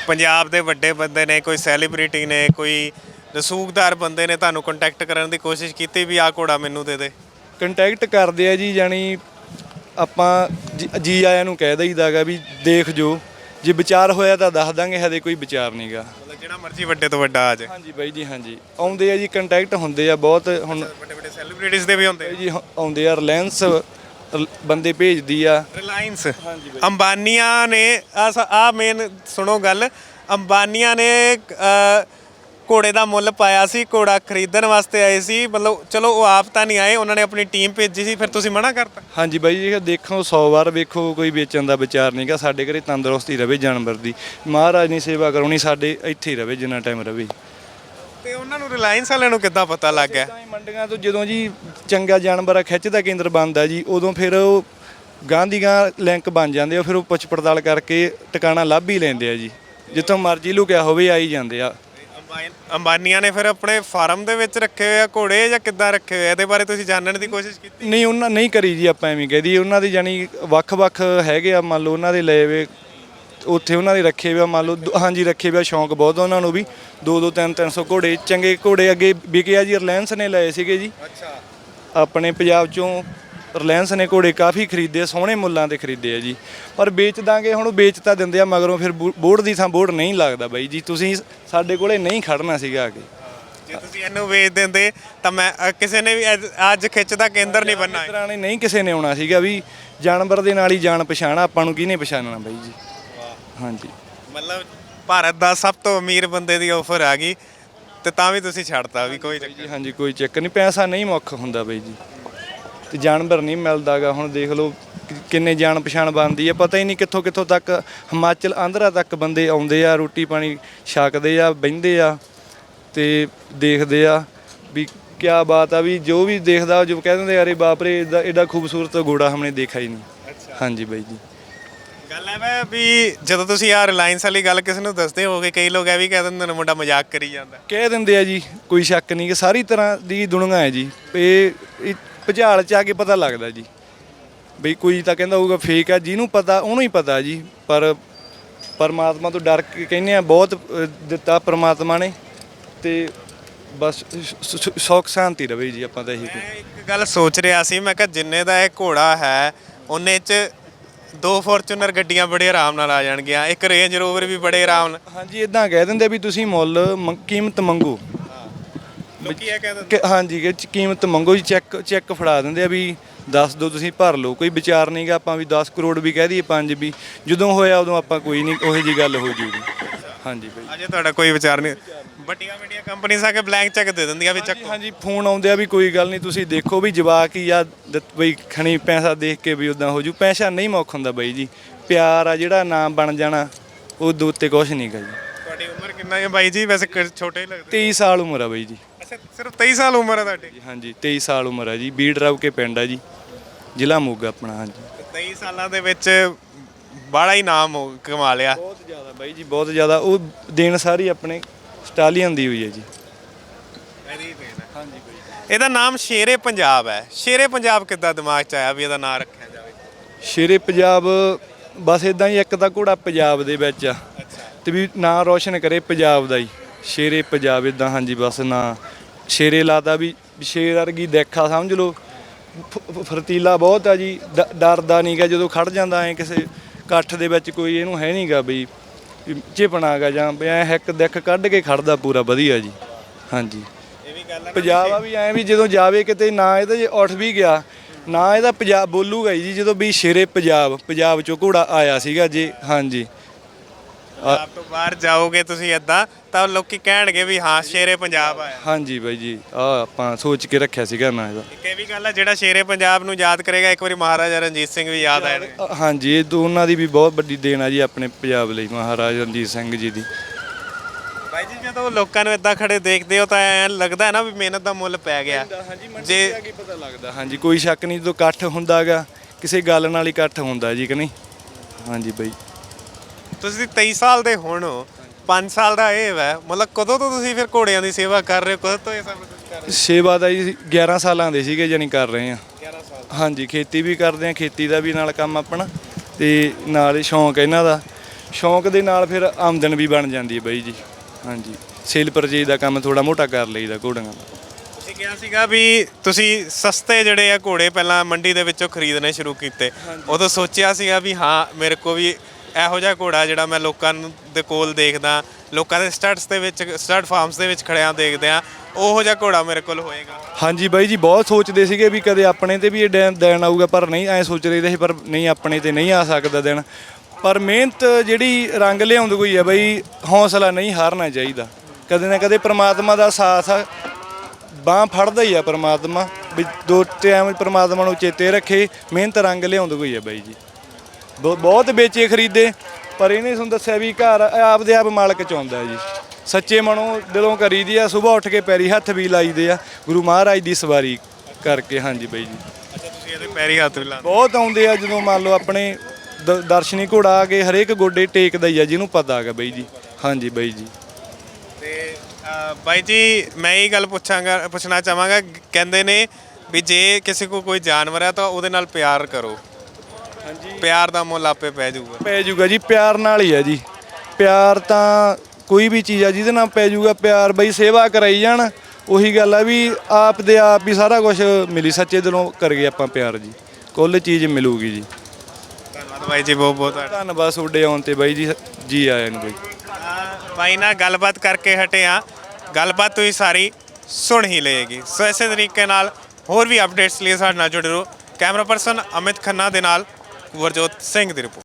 ਪੰਜਾਬ ਦੇ ਵੱਡੇ ਬੰਦੇ ਨੇ ਕੋਈ ਸੈਲੀਬ੍ਰਿਟੀ ਨੇ ਕੋਈ ਰਸੂਖਦਾਰ ਬੰਦੇ ਨੇ ਤੁਹਾਨੂੰ ਕੰਟੈਕਟ ਕਰਨ ਦੀ ਕੋਸ਼ਿਸ਼ ਕੀਤੀ ਵੀ ਆ ਘੋੜਾ ਮੈਨੂੰ ਦੇ ਦੇ? ਕੰਟੈਕਟ ਕਰਦੇ ਆ ਜੀ ਜਾਨੀ ਆਪਾਂ ਜੀ- ਜੀ ਆਇਆਂ ਨੂੰ ਕਹਿ ਦਈਦਾਗਾ ਵੀ ਦੇਖ ਜੋ। ਜੇ ਵਿਚਾਰ ਹੋਇਆ ਤਾਂ ਦੱਸ ਦਾਂਗੇ ਹਦੇ ਕੋਈ ਵਿਚਾਰ ਨਹੀਂਗਾ ਮਤਲਬ ਜਿਹੜਾ ਮਰਜ਼ੀ ਵੱਡੇ ਤੋਂ ਵੱਡਾ ਆ ਜਾਏ। ਹਾਂਜੀ ਬਾਈ ਜੀ ਹਾਂਜੀ। ਆਉਂਦੇ ਆ ਜੀ ਕੰਟੈਕਟ ਹੁੰਦੇ ਆ ਬਹੁਤ ਹੁਣ ਵੱਡੇ ਵੱਡੇ ਸੈਲੀਬ੍ਰਿਟੀਜ਼ ਦੇ ਵੀ ਹੁੰਦੇ ਬਾਈ ਜੀ ਹ- ਆਉਂਦੇ ਆ ਰਿਲਾਇੰਸ ਬੰਦੇ ਭੇਜਦੀ ਆ। ਰਿਲਾਇੰਸ ਅੰਬਾਨੀਆਂ ਨੇ ਆ ਮੇਨ ਸੁਣੋ ਗੱਲ ਅੰਬਾਨੀਆਂ ਨੇ ਅ, ਘੋੜੇ ਦਾ ਮੁੱਲ ਪਾਇਆ ਸੀ ਘੋੜਾ ਖਰੀਦਣ ਵਾਸਤੇ ਆਏ ਸੀ। ਮਤਲਬ ਚਲੋ ਉਹ ਆਪ ਤਾਂ ਨਹੀਂ ਆਏ ਉਹਨਾਂ ਨੇ ਆਪਣੀ ਟੀਮ ਭੇਜੀ ਸੀ ਫਿਰ ਤੁਸੀਂ ਮਨਾ ਕਰਤਾ? ਹਾਂਜੀ ਬਾਈ ਜੀ ਦੇਖੋ 100 ਵਾਰ ਵੇਖੋ ਕੋਈ ਵੇਚਣ ਦਾ ਵਿਚਾਰ ਨਹੀਂਗਾ ਸਾਡੇ ਘਰੇ ਤੰਦਰੁਸਤੀ ਰਵੇ ਜਾਨਵਰ ਦੀ। ਮਹਾਰਾਜ ਨੇ ਸੇਵਾ ਕਰਾਉਣੀ ਸਾਡੇ ਇੱਥੇ ਹੀ ਰਵੇ ਜਿੰਨਾ ਟਾਈਮ ਰਵੇ। ਤੇ ਉਹਨਾਂ ਨੂੰ ਰਿਲਾਇੰਸ ਵਾਲਿਆਂ ਨੂੰ ਕਿੱਦਾਂ ਪਤਾ ਲੱਗ ਗਿਆ? ਤਾਂ ਹੀ ਮੰਡੀਆਂ ਤੋਂ ਜਦੋਂ ਜੀ ਚੰਗਾ ਜਾਨਵਰ ਆ ਖਿੱਚ ਦਾ ਕੇਂਦਰ ਬਣਦਾ ਜੀ ਉਦੋਂ ਫਿਰ ਉਹ ਗਾਂ ਦੀ ਗਾਂ ਲਿੰਕ ਬਣ ਜਾਂਦੇ ਆ ਫਿਰ ਉਹ ਪੁੱਛ ਪੜਤਾਲ ਕਰਕੇ ਟਿਕਾਣਾ ਲੱਭ ਹੀ ਲੈਂਦੇ ਆ ਜੀ। ਜਿੱਥੋਂ ਮਰਜ਼ੀ ਲੁਕਿਆ ਹੋਵੇ ਆਈ ਜਾਂਦੇ ਆ। ਅੰਬਾਨੀਆਂ ਨੇ ਫਿਰ ਆਪਣੇ ਫਾਰਮ ਦੇ ਵਿੱਚ ਰੱਖੇ ਹੋਏ ਆ ਘੋੜੇ ਜਾਂ ਕਿੱਦਾਂ ਰੱਖੇ ਹੋਏ ਆ? ਇਹਦੇ ਬਾਰੇ ਤੁਸੀਂ ਜਾਣਨ ਦੀ ਕੋਸ਼ਿਸ਼ ਕੀਤੀ? ਨਹੀਂ ਉਹਨਾਂ ਨਹੀਂ ਕਰੀ ਜੀ ਆਪਾਂ ਐਵੇਂ ਕਹਦੀ ਉਹਨਾਂ ਦੇ ਜਾਨੀ ਵੱਖ-ਵੱਖ ਹੈਗੇ ਆ ਮੰਨ ਲਓ ਉਹਨਾਂ ਦੇ ਲਏ ਵੇ ਉੱਥੇ ਉਹਨਾਂ ਦੇ ਰੱਖੇ ਆ ਮੰਨ ਲਓ ਦੋ- ਹਾਂਜੀ ਰੱਖੇ ਆ, ਸ਼ੌਂਕ ਬਹੁਤ ਆ ਉਹਨਾਂ ਨੂੰ ਵੀ। 2-2 3-300 ਘੋੜੇ ਚੰਗੇ ਘੋੜੇ ਅੱਗੇ ਵਿਕੇ ਆ ਜੀ ਰਿਲਾਇੰਸ ਨੇ ਲਏ ਸੀਗੇ ਜੀ। ਅੱਛਾ। ਆਪਣੇ ਪੰਜਾਬ ਚੋਂ ਰਿਲਾਇੰਸ ਨੇ ਘੋੜੇ ਕਾਫੀ ਖਰੀਦੇ ਸੋਹਣੇ ਮੁੱਲਾਂ ਤੇ ਖਰੀਦੇ ਆ ਜੀ। ਪਰ ਵੇਚ ਦਾਂਗੇ ਹੁਣ ਵੇਚ ਤਾਂ ਦਿੰਦੇ ਆ ਮਗਰੋਂ ਫਿਰ ਬੋਰਡ ਦੀ ਥਾਂ ਬੋਰਡ ਨਹੀਂ ਲੱਗਦਾ ਬਾਈ ਜੀ। ਤੁਸੀਂ ਸਾਡੇ ਕੋਲੇ ਨਹੀਂ ਖੜਨਾ ਸੀਗਾ ਆ ਕੇ। ਜੇ ਤੁਸੀਂ ਇਹਨੂੰ ਵੇਚ ਦਿੰਦੇ ਤਾਂ ਮੈਂ ਅ, ਕਿਸੇ ਨੇ ਵੀ ਅੱਜ- ਅੱਜ ਖਿੱਚ ਦਾ ਕੇਂਦਰ ਨਹੀਂ ਬੰਨਾ ਇਸ ਤਰ੍ਹਾਂ ਨੇ ਨਹੀਂ ਕਿਸੇ ਨੇ ਆਉਣਾ ਸੀਗਾ ਵੀ ਜਾਨਵਰ ਦੇ ਨਾਲ ਹੀ ਜਾਣ ਪਛਾਣ ਆਪਾਂ ਨੂੰ ਕਿਹਨੇ ਪਛਾਣਨਾ ਬਾਈ ਜੀ? ਹਾਂਜੀ। ਮਤਲਬ ਭਾਰਤ ਦਾ ਸਭ ਤੋਂ ਅਮੀਰ ਬੰਦੇ ਦੀ ਆਫਰ ਆ ਗਈ ਤੇ ਤਾਂ ਵੀ ਤੁਸੀਂ ਛੱਡਤਾ ਵੀ ਕੋਈ ਚੱਕਰ ਜੀ ਹਾਂਜੀ ਕੋਈ ਚੱਕਰ ਨਹੀਂ ਪੈਸਾ ਨਹੀਂ ਮੁੱਖ ਹੁੰਦਾ ਬਾਈ ਜੀ। ਤੇ ਜਾਨਵਰ ਨਹੀਂ ਮਿਲਦਾਗਾ। ਹੁਣ ਦੇਖ ਲਓ ਕਿ- ਕਿੰਨੇ ਜਾਣ ਪਛਾਣ ਬਣਦੀ ਆ। ਪਤਾ ਹੀ ਨਹੀਂ ਕਿੱਥੋਂ ਕਿੱਥੋਂ ਤੱਕ ਹਿਮਾਚਲ ਆਂਧਰਾ ਤੱਕ ਬੰਦੇ ਆਉਂਦੇ ਆ ਰੋਟੀ ਪਾਣੀ ਛਕਦੇ ਆ ਬਹਿੰਦੇ ਆ ਤੇ ਦੇਖਦੇ ਆ ਵੀ ਕਿਆ ਬਾਤ ਆ ਵੀ ਜੋ ਵੀ ਦੇਖਦਾ ਜੋ ਕਹਿ ਦਿੰਦੇ ਅਰੇ ਬਾਪ ਰੇ ਐਡਾ ਐਡਾ ਖੂਬਸੂਰਤ ਘੋੜਾ ਹਮਨੇ ਦੇਖਾ ਹੀ ਨਹੀਂ। ਹਾਂਜੀ ਬਾਈ ਜੀ। ਗੱਲ ਹੈ ਵੇ ਵੀ ਜਦੋਂ ਤੁਸੀਂ ਆ ਰਿਲਾਇੰਸ ਵਾਲੀ ਗੱਲ ਕਿਸੇ ਨੂੰ ਦੱਸਦੇ ਹੋਗੇ ਕਈ ਲੋਕ ਇਹ ਵੀ ਕਹਿ ਦਿੰਦੇ ਨੇ ਮੁੰਡਾ ਮਜ਼ਾਕ ਕਰੀ ਜਾਂਦਾ। ਕਹਿ ਦਿੰਦੇ ਆ ਜੀ ਕੋਈ ਸ਼ੱਕ ਨਹੀਂ ਕਿ ਸਾਰੀ ਤਰ੍ਹਾਂ ਦੀ ਦੁਨੀਆ ਹੈ ਜੀ। ਇਹ ਇਹ ਭੁਚਾਲ ਚ ਆ ਕੇ ਪਤਾ ਲੱਗਦਾ ਜੀ। ਬਈ ਕੋਈ ਤਾਂ ਕਹਿੰਦਾ ਹੋਊਗਾ ਫੇਕ ਆ ਜਿਹਨੂੰ ਪਤਾ ਉਹਨੂੰ ਹੀ ਪਤਾ ਜੀ। ਪਰ ਪਰਮਾਤਮਾ ਤੋਂ ਡਰ ਕੇ ਕਹਿੰਦੇ ਆ ਬਹੁਤ ਦਿੱਤਾ ਪਰਮਾਤਮਾ ਨੇ। ਤੇ ਬਸ ਸੁੱਖ ਸ਼ਾਂਤੀ ਰਵੇ ਜੀ ਆਪਾਂ ਤਾਂ ਇਹੀ ਮੈਂ ਇੱਕ ਗੱਲ ਸੋਚ ਰਿਹਾ ਸੀ ਮੈਂ ਕਿਹਾ ਜਿੰਨੇ ਦਾ ਇਹ ਘੋੜਾ ਹੈ ਉਹਨੇ ਚ ਦੋ ਫੋਰਚੂਨਰ ਗੱਡੀਆਂ ਬੜੇ ਆਰਾਮ ਨਾਲ ਆ ਜਾਣਗੀਆਂ ਇੱਕ ਰੇਂਜ ਰੋਵਰ ਵੀ ਬੜੇ ਆਰਾਮ ਨਾਲ। ਹਾਂਜੀ ਇਦਾਂ ਕਹਿ ਦਿੰਦੇ ਵੀ ਤੁਸੀਂ ਮੁੱਲ ਕੀਮਤ ਮੰਗੋ। ਲੋਕੀ ਇਹ ਕਿ ਹਾਂਜੀ ਕਿ ਚ- ਕੀਮਤ ਮੰਗੋ ਜੀ ਚੈੱਕ ਚੈੱਕ ਫੜਾ ਦਿੰਦੇ ਆ ਵੀ ਦੱਸ ਦਿਓ ਤੁਸੀਂ ਭਰ ਲਓ। ਕੋਈ ਵਿਚਾਰ ਨਹੀਂਗਾ ਆਪਾਂ ਵੀ 10 ਕਰੋੜ ਵੀ ਕਹਿ ਦਈਏ 5 ਵੀ। ਜਦੋਂ ਹੋਇਆ ਉਦੋਂ ਆਪਾਂ ਕੋਈ ਨਹੀਂ ਉਹੋ ਜੀ ਗੱਲ ਹੋ ਜੂਗੀ। ਹਾਂਜੀ ਬਾਈ। ਅਜੇ ਤੁਹਾਡਾ ਕੋਈ ਵਿਚਾਰ ਨਹੀਂ। ਵੱਡੀਆਂ ਵੱਡੀਆਂ ਕੰਪਨੀਆਂ ਆ ਕੇ ਬਲੈਂਕ ਚੈੱਕ ਦੇ ਦਿੰਦੀਆਂ ਵੀ ਚੱਕੋ। ਹਾਂਜੀ ਫੋਨ ਆਉਂਦੇ ਆ ਵੀ ਕੋਈ ਗੱਲ ਨਹੀਂ ਤੁਸੀਂ ਦੇਖੋ ਵੀ ਜਵਾਕ ਹੀ ਆ ਦਿੱਤ- ਬਈ ਖਣੀ ਪੈਸਾ ਦੇਖ ਕੇ ਵੀ ਉਦਾਂ ਹੋ ਜੂ। ਪੈਸਾ ਨਹੀਂ ਮੁੱਖ ਹੁੰਦਾ ਬਾਈ ਜੀ। ਪਿਆਰ ਆ ਜਿਹੜਾ ਨਾਮ ਬਣ ਜਾਣਾ ਉਹ ਉੱਤੇ ਕੁਝ ਨਹੀਂਗਾ ਜੀ। ਤੁਹਾਡੀ ਉਮਰ ਕਿੰਨਾ ਹੈ ਬਾਈ ਜੀ? ਵੈਸੇ ਕ- ਛੋਟੇ ਹੀ ਲੱਗਦੇ। 23 ਸਾਲ ਉਮਰ ਆ ਬਾਈ ਜੀ। ਅੱਛਾ ਸਿਰਫ 23 ਸਾਲ ਉਮਰ ਹੈ ਤੁਹਾਡੀ? ਜੀ, ਹਾਂਜੀ 23 ਸਾਲ ਉਮਰ ਆ ਜੀ। ਬੀੜ ਰਾਵ ਕੇ ਪਿੰਡ ਆ ਜੀ। ਜ਼ਿਲ੍ਹਾ ਮੋਗਾ ਆਪਣਾ ਹਾਂਜੀ। 23 ਸਾਲਾਂ ਦੇ ਵਿੱਚ ਬੜਾ ਹੀ ਨਾਮ ਹੋ- ਕਮਾ ਲਿਆ। ਬਹੁਤ ਜ਼ਿਆਦਾ ਬਾਈ ਜੀ ਬਹੁਤ ਜ਼ਿਆਦਾ। ਉਹ ਦੇਣ ਸਾਰੀ ਆਪਣੇ ਸਟਾਲੀਅਨ ਦੀ ਹੋਈ ਹੈ ਜੀ। ਹਾਂਜੀ ਇਹਦਾ ਨਾਮ ਸ਼ੇਰੇ ਪੰਜਾਬ ਹੈ। ਸ਼ੇਰੇ ਪੰਜਾਬ ਕਿੱਦਾਂ ਦਿਮਾਗ 'ਚ ਆਇਆ ਵੀ ਇਹਦਾ ਨਾਮ ਰੱਖਿਆ ਜਾਵੇ? ਸ਼ੇਰੇ ਪੰਜਾਬ ਬਸ ਇਦਾਂ ਹੀ ਇੱਕ ਤਾਂ ਘੋੜਾ ਪੰਜਾਬ ਦੇ ਵਿੱਚ ਆ। ਤੇ ਵੀ ਨਾਂ ਰੋਸ਼ਨ ਕਰੇ ਪੰਜਾਬ ਦਾ ਹੀ। ਸ਼ੇਰੇ ਪੰਜਾਬ ਇਦਾਂ ਹਾਂਜੀ ਬਸ ਨਾਂ। ਸ਼ੇਰੇ ਲਾਦਾ ਵੀ ਸ਼ੇਰ ਵਰਗੀ ਦੇਖਾ ਸਮਝ ਲਓ। ਫਰਤੀਲਾ ਬਹੁਤ ਆ ਜੀ ਡਰਦਾ ਨਹੀਂਗਾ ਜਦੋਂ ਖੜ ਜਾਂਦਾ ਐ ਕਿਸੇ ਇਕੱਠ ਦੇ ਵਿੱਚ ਕੋਈ ਇਹਨੂੰ ਹੈ ਨਹੀਂਗਾ ਬਈ ਵੀ ਝਿਪਣਾਗਾ ਜਾਂ ਐ ਇੱਕ ਦਿੱਖ ਕੱਢ ਕੇ ਖੜਦਾ ਪੂਰਾ ਵਧੀਆ ਜੀ। ਹਾਂਜੀ। ਇਹ ਵੀ ਗੱਲ ਹੈ ਪੰਜਾਬ ਆ ਵੀ ਐ ਵੀ ਜਦੋਂ ਜਾਵੇ ਕਿਤੇ ਨਾ ਇਹਦਾ ਜੇ ਉੱਠ ਵੀ ਗਿਆ ਨਾ ਇਹਦਾ ਪੰਜਾਬ ਬੋਲੂਗਾ ਜੀ ਜਦੋਂ ਵੀ ਸ਼ੇਰੇ ਪੰਜਾਬ ਪੰਜਾਬ ਚੋਂ ਘੋੜਾ ਆਇਆ ਸੀਗਾ ਜੀ ਹਾਂਜੀ। ਆਪ ਤੋਂ ਬਾਹਰ ਜਾਓਗੇ ਤੁਸੀਂ ਏਦਾਂ ਤਾਂ ਲੋਕੀ ਕਹਿਣਗੇ ਵੀ ਹਾਂ ਸ਼ੇਰੇ ਪੰਜਾਬ ਆਇਆ। ਹਾਂਜੀ ਬਾਈ ਜੀ ਆ ਆਪਾਂ ਸੋਚ ਕੇ ਰੱਖਿਆ ਸੀਗਾ ਨਾ ਇਹਦਾ। ਇੱਕ ਇਹ ਵੀ ਗੱਲ ਹੈ ਜਿਹੜਾ ਸ਼ੇਰੇ ਪੰਜਾਬ ਨੂੰ ਯਾਦ ਕਰੇਗਾ ਇੱਕ ਵਾਰੀ ਮਹਾਰਾਜਾ ਰਣਜੀਤ ਸਿੰਘ ਵੀ ਯਾਦ ਆਏ ਅ, ਹਾਂਜੀ ਇਹ ਦੋ ਉਹਨਾਂ ਦੀ ਵੀ ਬਹੁਤ ਵੱਡੀ ਦੇਣ ਆ ਜੀ ਆਪਣੇ ਪੰਜਾਬ ਲਈ ਮਹਾਰਾਜਾ ਰਣਜੀਤ ਸਿੰਘ ਜੀ ਦੀ। ਭਾਈ ਜੀ ਜਦੋਂ ਲੋਕਾਂ ਨੂੰ ਇਦਾਂ ਖੜੇ ਦੇਖਦੇ ਹੋ ਤਾਂ ਐਂ ਲੱਗਦਾ ਹੈ ਨਾ ਵੀ ਮਿਹਨਤ ਦਾ ਮੁੱਲ ਪੈ ਗਿਆ। ਜੇ ਕੀ ਪਤਾ ਲੱਗਦਾ। ਹਾਂਜੀ ਕੋਈ ਸ਼ੱਕ ਨਹੀਂ ਜਦੋਂ ਇਕੱਠ ਹੁੰਦਾਗਾ ਕਿਸੇ ਗੱਲ ਨਾਲ ਹੀ ਇਕੱਠ ਹੁੰਦਾ ਜੀ ਕਿ ਨਹੀਂ? ਹਾਂਜੀ ਬਾਈ। ਤੁਸੀਂ 23 ਸਾਲ ਦੇ ਹੁਣ ਹੋ 5 ਸਾਲ ਦਾ ਇਹ ਹੈ ਮਤਲਬ ਕਦੋਂ ਤੋਂ ਤੁਸੀਂ ਫਿਰ ਘੋੜਿਆਂ ਦੀ ਸੇਵਾ ਕਰ ਰਹੇ ਹੋ ਕਦੋਂ ਤੋਂ ਇਹ ਸਭ ਕੁਝ ਕਰ ਰਹੇ ਸੇਵਾ ਦਾ ਜੀ 11 ਸਾਲਾਂ ਦੇ ਸੀਗੇ ਜਾਨੀ ਕਰ ਰਹੇ ਆ ਹੋ। 11 ਸਾਲ। ਹਾਂਜੀ ਖੇਤੀ ਵੀ ਕਰਦੇ ਆ ਖੇਤੀ ਦਾ ਵੀ ਨਾਲ ਕੰਮ ਆਪਣਾ ਤੇ ਨਾਲ ਹੀ ਸ਼ੌਂਕ ਇਹਨਾਂ ਦਾ। ਸ਼ੌਂਕ ਦੇ ਨਾਲ ਫਿਰ ਆਮਦਨ ਵੀ ਬਣ ਜਾਂਦੀ ਹੈ ਬਾਈ ਜੀ। ਹਾਂਜੀ ਸੇਲ ਪਰਚੇਜ ਦਾ ਕੰਮ ਥੋੜਾ ਮੋਟਾ ਕਰ ਲਈਦਾ ਘੋੜੀਆਂ ਦਾ। ਤੁਸੀਂ ਕਿਹਾ ਸੀਗਾ ਵੀ ਤੁਸੀਂ ਸਸਤੇ ਜਿਹੜੇ ਆ ਘੋੜੇ ਪਹਿਲਾਂ ਮੰਡੀ ਦੇ ਵਿੱਚੋਂ ਖਰੀਦਣੇ ਸ਼ੁਰੂ ਕੀਤੇ। ਉਦੋਂ ਸੋਚਿਆ ਸੀਗਾ ਵੀ ਹਾਂ ਮੇਰੇ ਕੋ ਵੀ ਇਹੋ ਜਿਹਾ ਘੋੜਾ ਜਿਹੜਾ ਮੈਂ ਲੋਕਾਂ ਨੂੰ ਦੇ ਕੋਲ ਦੇਖਦਾ, ਲੋਕਾਂ ਦੇ ਸਟੱਡਸ ਦੇ ਵਿੱਚ, ਸਟੱਡ ਫਾਰਮਸ ਦੇ ਵਿੱਚ ਖੜਿਆਂ ਦੇਖਦੇ ਆ ਉਹੋ ਜਿਹਾ ਘੋੜਾ ਮੇਰੇ ਕੋਲ ਹੋਏਗਾ। ਹਾਂਜੀ ਬਾਈ ਜੀ, ਬਹੁਤ ਸੋਚਦੇ ਸੀਗੇ ਵੀ ਕਦੇ ਆਪਣੇ ਤੇ ਵੀ ਇਹ ਦਿਨ ਦਿਨ ਆਊਗਾ, ਪਰ ਨਹੀਂ, ਐ ਸੋਚ ਰਹੇ ਸੀ, ਪਰ ਨਹੀਂ, ਆਪਣੇ ਤੇ ਨਹੀਂ ਆ ਸਕਦਾ ਦਿਨ ਪਰ ਮਿਹਨਤ ਜਿਹੜੀ ਰੰਗ ਲਿਆਉਂਦੀ ਕੋਈ ਹੈ ਬਾਈ, ਹੌਸਲਾ ਨਹੀਂ ਹਾਰਨਾ ਚਾਹੀਦਾ। ਕਦੇ ਨਾ ਕਦੇ ਪ੍ਰਮਾਤਮਾ ਦਾ ਸਾਥ ਆ, ਬਾਹ ਫੜਦਾ ਹੀ ਆ ਪ੍ਰਮਾਤਮਾ, ਵੀ ਦੋ ਟਾਈਮ ਪ੍ਰਮਾਤਮਾ ਨੂੰ ਚੇਤੇ ਰੱਖੇ, ਮਿਹਨਤ ਰੰਗ ਲਿਆਉਂਦਾ ਕੋਈ ਆ ਬਾਈ ਜੀ। ਬਹੁਤ ਵੇਚੇ ਖਰੀਦੇ। ਪਰ ਇਹਨੇ ਤੁਹਾਨੂੰ ਦੱਸਿਆ ਵੀ ਘਰ ਆਪਦੇ ਆਪ ਮਾਲਕ ਚਾਹੁੰਦਾ ਜੀ। ਸੱਚੇ ਮਨੋਂ ਦਿਲੋਂ ਕਰੀਦੀ ਆ ਸਵੇਰ ਉੱਠ ਕੇ ਪੈਰੀ ਹੱਥ ਵੀ ਲਾਈਦੇ ਆ। ਗੁਰੂ ਮਹਾਰਾਜ ਦੀ ਸਵਾਰੀ ਕਰਕੇ ਹਾਂਜੀ ਬਾਈ ਜੀ। ਅੱਛਾ ਤੁਸੀਂ ਇਹਦੇ ਪੈਰੀ ਹੱਥ ਵੀ ਲਾਉਂਦੇ ਬਹੁਤ ਆਉਂਦੇ ਆ ਜਦੋਂ ਮੰਨ ਲਓ ਆਪਣੇ ਦਰਸ਼ਨੀ ਘੋੜਾ ਆ ਕੇ ਹਰੇਕ ਗੋਡੇ ਟੇਕਦਾ ਹੀ ਆ ਜਿਹਨੂੰ ਪਤਾ ਹੈਗਾ ਬਾਈ ਜੀ। ਹਾਂਜੀ ਬਾਈ ਜੀ। ਤੇ ਬਾਈ ਜੀ ਮੈਂ ਇਹ ਗੱਲ ਪੁੱਛਾਂਗਾ ਪੁੱਛਣਾ ਚਾਹਾਂਗਾ ਕਹਿੰਦੇ ਨੇ ਵੀ ਜੇ ਕਿਸੇ ਕੋ ਕੋਈ ਜਾਨਵਰ ਹੈ ਤਾਂ ਉਹਦੇ ਨਾਲ ਪਿਆਰ ਕਰੋ। ਪਿਆਰ ਦਾ ਮੁੱਲ ਆਪੇ ਪੈ ਜਾਊਗਾ। ਪੈ ਜਾਊਗਾ ਜੀ ਪਿਆਰ ਨਾਲ ਹੀ ਆ ਜੀ। ਪਿਆਰ ਤਾਂ ਕੋਈ ਵੀ ਚੀਜ਼ ਆ ਜਿਹਦੇ ਨਾਲ ਪੈ ਜਾਊਗਾ ਪਿਆਰ ਬਈ ਸੇਵਾ ਕਰਾਈ ਜਾਣ ਉਹੀ ਗੱਲ ਆ ਵੀ ਆਪ ਦੇ ਆਪ ਹੀ ਸਾਰਾ ਕੁਝ ਮਿਲੀ ਸੱਚੇ ਦਿਲੋਂ ਕਰੀਏ ਆਪਾਂ ਪਿਆਰ ਜੀ। ਕੁੱਲ ਚੀਜ਼ ਮਿਲੂਗੀ ਜੀ। ਧੰਨਵਾਦ ਬਾਈ ਜੀ ਬਹੁਤ ਬਹੁਤ ਤੁਹਾਡਾ। ਧੰਨਵਾਦ ਤੁਹਾਡੇ ਆਉਣ ਤੇ ਬਾਈ ਜੀ ਜੀ ਆਇਆਂ ਨੂੰ ਬਾਈ। ਬਾਈ ਨਾਲ ਗੱਲਬਾਤ ਕਰਕੇ ਹਟੇ ਆ। ਗੱਲਬਾਤ ਤੁਸੀਂ ਸਾਰੀ ਸੁਣ ਹੀ ਲਏਗੀ। ਸੋ ਇਸੇ ਤਰੀਕੇ ਨਾਲ ਹੋਰ ਵੀ ਅਪਡੇਟਸ ਲਈ ਸਾਡੇ ਨਾਲ ਜੁੜੇ ਰਹੋ। ਕੈਮਰਾ ਪਰਸਨ ਅਮਿਤ ਖੰਨਾ ਦੇ ਨਾਲ ਗੁਰਜੋਤ ਸਿੰਘ ਦੀ ਰਿਪੋਰਟ।